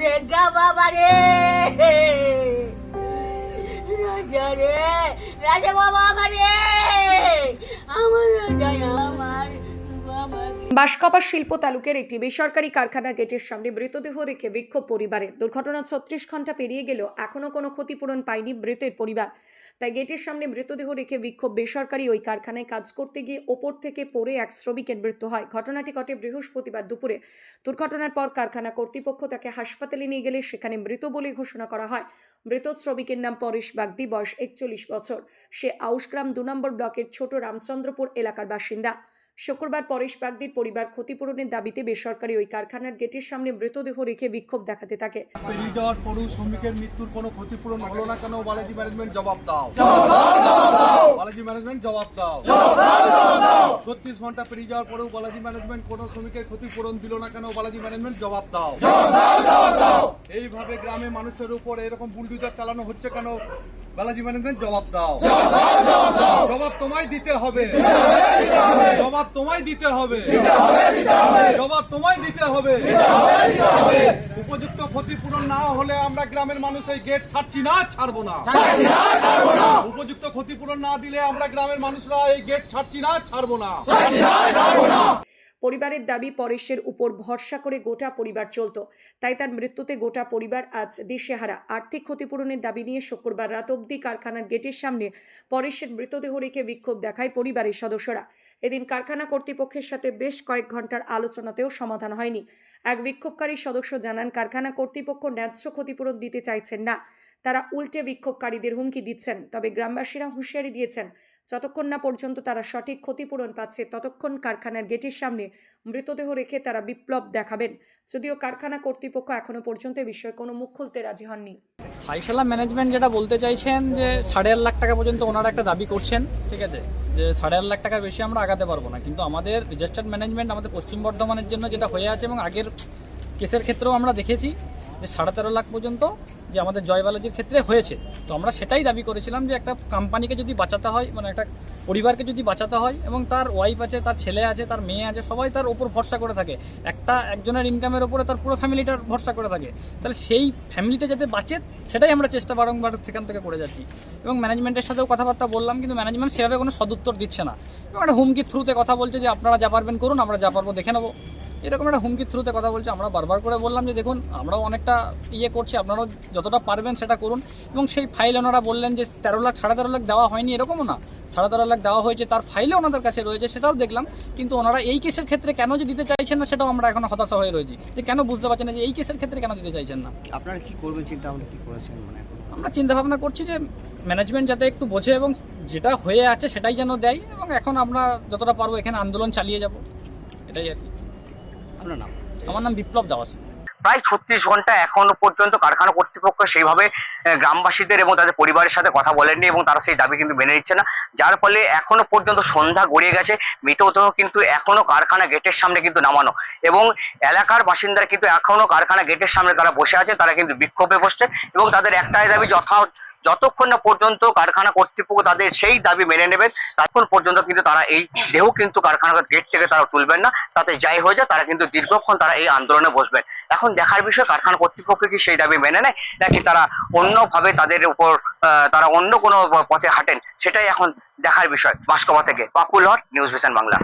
রেগা বাবা রে রাজা রে রাজা বাবা আমার রে আমার রাজা আমার। বাঁশকাপা শিল্প তালুকের একটি বেসরকারি কারখানা গেটের সামনে মৃতদেহ রেখে বিক্ষোভ পরিবারের। দুর্ঘটনা ছত্রিশ ঘণ্টা পেরিয়ে গেলেও এখনও কোনো ক্ষতিপূরণ পায়নি মৃতের পরিবার। তাই গেটের সামনে মৃতদেহ রেখে বিক্ষোভ বেসরকারি ওই কারখানায় কাজ করতে গিয়ে ওপর থেকে পড়ে এক শ্রমিকের মৃত্যু হয়। ঘটনাটি ঘটে বৃহস্পতিবার দুপুরে। দুর্ঘটনার পর কারখানা কর্তৃপক্ষ তাকে হাসপাতালে নিয়ে গেলে সেখানে মৃত বলে ঘোষণা করা হয়। মৃত শ্রমিকের নাম পরেশ বাগদি, বয়স একচল্লিশ বছর। সে আউশগ্রাম দু নম্বর ব্লকের ছোট রামচন্দ্রপুর এলাকার বাসিন্দা। শুক্রবার পরেশ বাগদির পরিবার ক্ষতিপূরণের দাবিতে বেসরকারি ওই কারখানার গেটের সামনে মৃতদেহ রেখে বিক্ষোভ দেখাতে থাকে। শ্রমিকের মৃত্যুর কোনো ক্ষতিপূরণ হলো না কেন? বালাজি ম্যানেজমেন্ট জবাব দাও। বালাজি ম্যানেজমেন্ট জবাব দাও। ছত্রিশ ঘণ্টা পেরিয়ে যাওয়ার পরেও বালাজি ম্যানেজমেন্ট কোনো শ্রমিকের ক্ষতিপূরণ দিল না কেন? বালাজি ম্যানেজমেন্ট জবাব দাও। এইভাবে গ্রামে মানুষের উপর এরকম বুলডুজার চালানো হচ্ছে কেন? বালাজি ম্যানেজমেন্ট জবাব দাও। জবাব তোমায় দিতে হবে। জবাব তোমায় দিতে হবে। জবাব তোমায় দিতে হবে। উপযুক্ত ক্ষতিপূরণ না হলে আমরা গ্রামের মানুষ এই গেট ছাড়ছি না ছাড়বো না। উপযুক্ত ক্ষতিপূরণ না দিলে আমরা গ্রামের মানুষরা এই গেট ছাড়ছি না ছাড়বো না। পরিবারের দাবি পরেশের উপর ভরসা করে গোটা পরিবার চলত। তাই তার মৃত্যুতে গোটা পরিবার আজ দিশেহারা। আর্থিক ক্ষতিপূরণের দাবি নিয়ে শুক্রবার রাত অবধি কারখানার গেটের সামনে পরেশের মৃতদেহ রেখে বিক্ষোভ দেখায় পরিবারের সদস্যরা। এদিন কারখানা কর্তৃপক্ষের সাথে বেশ কয়েক ঘণ্টার আলোচনাতেও সমাধান হয়নি। এক বিক্ষোভকারী সদস্য জানান, কারখানা কর্তৃপক্ষ ন্যায্য ক্ষতিপূরণ দিতে চাইছেন না। তারা উল্টে বিক্ষোভকারীদের হুমকি দিচ্ছেন, তবে গ্রামবাসীরা হুঁশিয়ারি দিয়েছেন, যতক্ষণ না পর্যন্ত তারা সঠিক ক্ষতিপূরণ পাচ্ছে, ততক্ষণ কারখানার গেটের সামনে মৃতদেহ রেখে তারা বিপ্লব দেখাবেন। যদিও কারখানা কর্তৃপক্ষ এখনও পর্যন্ত এ বিষয়ে কোনো মুখ খুলতে রাজি হননি। ফাইসালা ম্যানেজমেন্ট যেটা বলতে চাইছেন যে সাড়ে আট লাখ টাকা পর্যন্ত ওনারা একটা দাবি করছেন, ঠিক আছে? যে সাড়ে আট লাখ টাকার বেশি আমরা আগাতে পারব না। কিন্তু আমাদের রেজিস্টার্ড ম্যানেজমেন্ট আমাদের পশ্চিম বর্ধমানের জন্য যেটা হয়ে আছে এবং আগের কেসের ক্ষেত্রেও আমরা দেখেছি যে সাড়ে তেরো লাখ পর্যন্ত যে আমাদের জয় জয়বালাজির ক্ষেত্রে হয়েছে। তো আমরা সেটাই দাবি করেছিলাম যে একটা কোম্পানিকে যদি বাঁচাতে হয় মানে একটা পরিবারকে যদি বাঁচাতে হয় এবং তার ওয়াইফ আছে, তার ছেলে আছে, তার মেয়ে আছে, সবাই তার ওপর ভরসা করে থাকে। একটা একজনের ইনকামের ওপরে তার পুরো ফ্যামিলিটার ভরসা করে থাকে। তাহলে সেই ফ্যামিলিটা যাতে বাঁচে, সেটাই আমরা চেষ্টা বারংবার সেখান থেকে করে যাচ্ছি। এবং ম্যানেজমেন্টের সাথেও কথাবার্তা বললাম, কিন্তু ম্যানেজমেন্ট সেভাবে কোনো সদুত্তর দিচ্ছে না। এবং একটা হুমকির থ্রুতে কথা বলছে যে, আপনারা যা পারবেন করুন, আমরা যা পারব দেখে নেব। এরকম একটা হুমকির থ্রুতে কথা বলছে। আমরা বারবার করে বললাম যে দেখুন আমরাও অনেকটা ইয়ে করছি আপনারাও যতটা পারবেন সেটা করুন। এবং সেই ফাইল ওনারা বললেন যে তেরো লাখ সাড়ে তেরো লাখ দেওয়া হয়নি এরকমও না। সাড়ে তেরো লাখ দেওয়া হয়েছে তার ফাইলে ওনাদের কাছে রয়েছে সেটাও দেখলাম। কিন্তু ওনারা এই কেসের ক্ষেত্রে কেন যে দিতে চাইছেন না সেটাও আমরা এখন হতাশা হয়ে রয়েছি। যে কেন বুঝতে পারছেন না যে এই কেসের ক্ষেত্রে কেন দিতে চাইছেন না? আপনারা কি করবেন চিন্তা ভাবনা কি করেছেন মানে আমরা চিন্তা ভাবনা করছি যে ম্যানেজমেন্ট যাতে একটু বোঝে এবং যেটা হয়ে আছে সেটাই যেন দেয় এবং এখন আমরা যতটা পারব এখানে আন্দোলন চালিয়ে যাব। এটাই আর কি। আপনার নাম আমার নাম বিপ্লব দাস। প্রায় ছত্রিশ ঘণ্টা এখনও পর্যন্ত কারখানা কর্তৃপক্ষ সেইভাবে গ্রামবাসীদের এবং তাদের পরিবারের সাথে কথা বলেননি এবং তারা সেই দাবি কিন্তু মেনে নিচ্ছে না। যার ফলে এখনও পর্যন্ত সন্ধ্যা গড়িয়ে গেছে। মৃতদেহ কিন্তু এখনও কারখানা গেটের সামনে কিন্তু নামানো। এবং এলাকার বাসিন্দারা কিন্তু এখনও কারখানা গেটের সামনে তারা বসে আছে, তারা কিন্তু বিক্ষোভে বসছে এবং তাদের একটাই দাবি যথা যতক্ষণ না পর্যন্ত কারখানা কর্তৃপক্ষ তাদের সেই দাবি মেনে নেবেন, ততক্ষণ পর্যন্ত কিন্তু তারা এই দেহ কিন্তু কারখানার গেট থেকে তারা তুলবেন না। তাতে যাই হয়ে যায়, তারা কিন্তু দীর্ঘক্ষণ তারা এই আন্দোলনে বসবেন। এখন দেখার বিষয়, কারখানা কর্তৃপক্ষ কি সেই দাবি মেনে নেয়, নাকি তারা অন্যভাবে তাদের উপর তারা অন্য কোনো পথে হাঁটেন? সেটাই এখন দেখার বিষয় বাসকবা থেকে। পাপুল হর নিউজ ভিশন বাংলা।